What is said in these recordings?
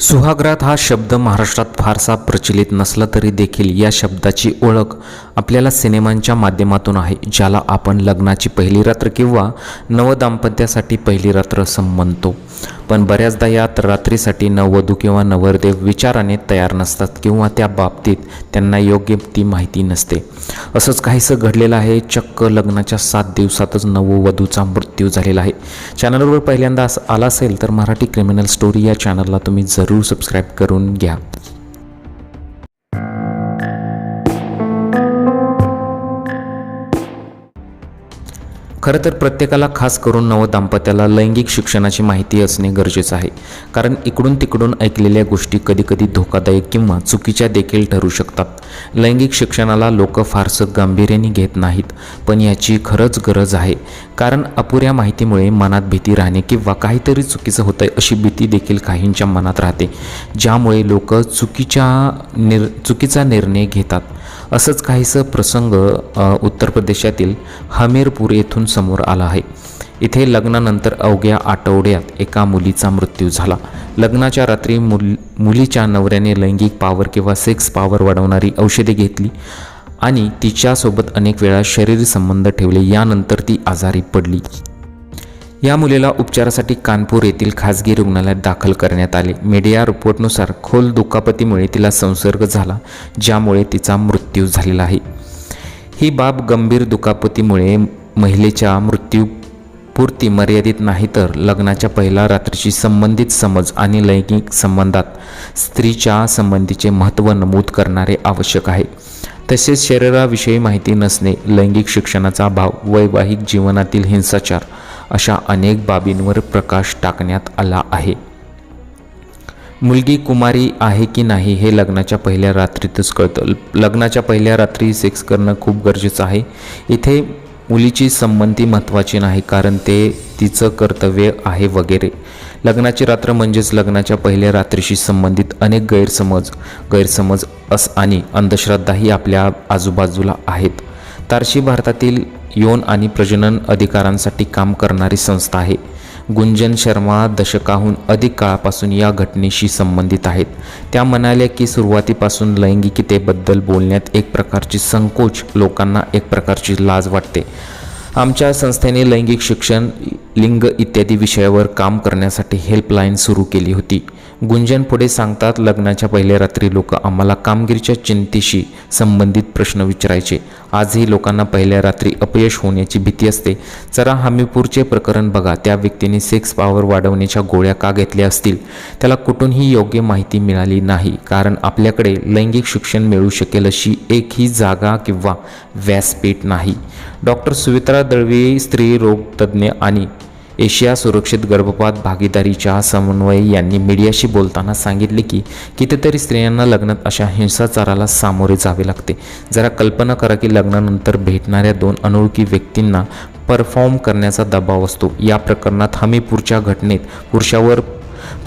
सुहागरात हा शब्द महाराष्ट्रात फारसा प्रचलित नसला तरी देखील या शब्दाची ओळख आपल्याला सिनेमांच्या माध्यमातून आहे ज्याला आपण लग्नाची पहिली रात्र किंवा नवदाम्पत्यासाठी पहिली रात्र असं म्हणतो पण बऱ्याचदा यात रात्रीसाठी नववधू किंवा नवरदेव विचाराने तयार नसतात किंवा त्या बाबतीत त्यांना योग्य ती माहिती नसते. असंच काहीसं घडलेलं आहे चक्क लग्नाच्या सात दिवसातच नववधूचा मृत्यू झालेला आहे. चॅनलवर पहिल्यांदा असं आला असेल तर मराठी क्रिमिनल स्टोरी या चॅनलला तुम्ही जरूर सबस्क्राईब करून घ्या. खरं तर प्रत्येकाला खास करून नवदाम्पत्याला लैंगिक शिक्षणाची माहिती असणे गरजेचं आहे. कारण इकडून तिकडून ऐकलेल्या गोष्टी कधीकधी धोकादायक किंवा चुकीच्या देखील ठरू शकतात. लैंगिक शिक्षणाला लोक फारसं गांभीर्याने घेत नाहीत पण याची खरंच गरज आहे. कारण अपुऱ्या माहितीमुळे मनात भीती राहणे किंवा काहीतरी चुकीचं होतं आहे अशी भीती देखील काहींच्या मनात राहते ज्यामुळे लोक चुकीच्या निर चुकीचा निर्णय घेतात. असंच काहीसं प्रसंग उत्तर प्रदेशातील हमीरपूर येथून समोर आला आहे. इथे लग्नानंतर अवघ्या आठवड्यात एका मुलीचा मृत्यू झाला. लग्नाच्या रात्री मुल मुलीच्या नवऱ्याने लैंगिक पावर किंवा सेक्स पावर वाढवणारी औषधे घेतली. आणि तिच्यासोबत अनेक वेळा शरीर संबंध ठेवले यानंतर ती आजारी पडली. या मुलीला उपचारासाठी कानपूर येथील खाजगी रुग्णालयात दाखल करण्यात आले. मीडिया रिपोर्टनुसार खोल दुखापतीमुळे तिला संसर्ग झाला ज्यामुळे तिचा मृत्यू झालेला आहे. ही बाब गंभीर दुखापतीमुळे महिलेच्या मृत्यू पुरती मर्यादित नाही तर लग्नाच्या पहिल्या रात्रीशी संबंधित समज आणि लैंगिक संबंधात स्त्रीच्या संबंधीचे महत्त्व नमूद करणारे आवश्यक आहे. तसेच शरीराविषयी माहिती नसणे लैंगिक शिक्षणाचा अभाव वैवाहिक जीवनातील हिंसाचार अशा अनेक बाबींवर प्रकाश टाकण्यात आला आहे. मुलगी कुमारी आहे की नाही हे लग्नाच्या पहिल्या रात्रीतच कळतं. लग्नाच्या पहिल्या रात्री सेक्स करणं खूप गरजेचं आहे. इथे मुलीची संमती महत्त्वाची नाही कारण ते तिचं कर्तव्य आहे वगैरे. लग्नाची रात्र म्हणजेच लग्नाच्या पहिल्या रात्रीशी संबंधित अनेक गैरसमज गैरसमज अस आणि अंधश्रद्धाही आपल्या आजूबाजूला आहेत. तारशी भारतातील यौन आणि प्रजनन अधिकारांसाठी काम करणारी संस्था आहे. गुंजन शर्मा दशकाहून अधिक काळापासून या घटनेशी संबंधित आहेत. त्या म्हणाल्या की सुरुवातीपासून लैंगिकतेबद्दल बोलण्यात एक प्रकारची संकोच लोकांना एक प्रकारची लाज वाटते. आमच्या संस्थेने लैंगिक शिक्षण लिंग इत्यादी विषयावर काम करण्यासाठी हेल्पलाईन सुरू केली होती. गुंजन पुढे सांगतात लग्नाच्या पहिल्या रात्री लोक आम्हाला कामगिरीच्या चिंतेशी संबंधित प्रश्न विचारायचे. आजही लोकांना पहिल्या रात्री अपयश होण्याची भीती असते. जरा हमीपूरचे प्रकरण बघा. त्या व्यक्तीने सेक्स पॉवर वाढवण्याच्या गोळ्या का घेतल्या असतील? त्याला कुठूनही योग्य माहिती मिळाली नाही. कारण आपल्याकडे लैंगिक शिक्षण मिळू शकेल अशी एकही जागा किंवा व्यासपीठ नाही. डॉक्टर सुवित्रा दळवी स्त्री रोग तज्ज्ञ आणि एशिया सुरक्षित गर्भपात भागीदारीच्या समन्वय यांनी मीडियाशी बोलताना सांगितले की कितीतरी स्त्रियांना लग्नात अशा हिंसाचाराला सामोरे जावे लागते. जरा कल्पना करा की लग्नानंतर भेटणाऱ्या दोन अनोळखी व्यक्तींना परफॉर्म करण्याचा दबाव असतो. या प्रकरणात हमीपूरच्या घटनेत पुरुषावर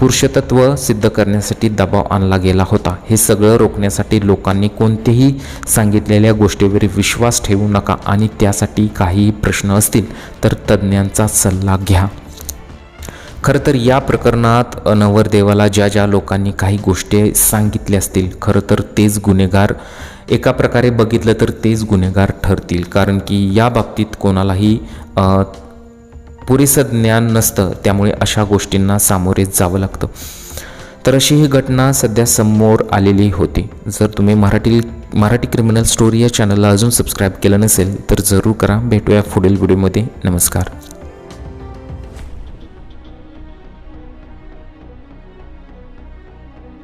पुरुषतत्व सिद्ध करण्यासाठी दबाव आणला गेला होता. हे सगळं रोखण्यासाठी लोकांनी कोणतेही सांगितलेल्या गोष्टीवर विश्वास ठेवू नका आणि त्यासाठी काहीही प्रश्न असतील तर तज्ज्ञांचा सल्ला घ्या. खरं तर या प्रकरणात नवरदेवाला ज्या ज्या लोकांनी काही गोष्टी सांगितल्या असतील खरं तर तेच गुन्हेगार एका प्रकारे बघितलं तर तेच गुन्हेगार ठरतील. कारण की या बाबतीत कोणालाही पुरेसं ज्ञान नसतं त्यामुळे अशा गोष्टींना सामोरे जावं लागतं. तर अशी ही घटना सध्या समोर आलेली होती. जर तुम्ही मराठी मराठी क्रिमिनल स्टोरी या चॅनलला अजून सबस्क्राईब केलं नसेल तर जरूर करा. भेटूया पुढील व्हिडिओमध्ये नमस्कार.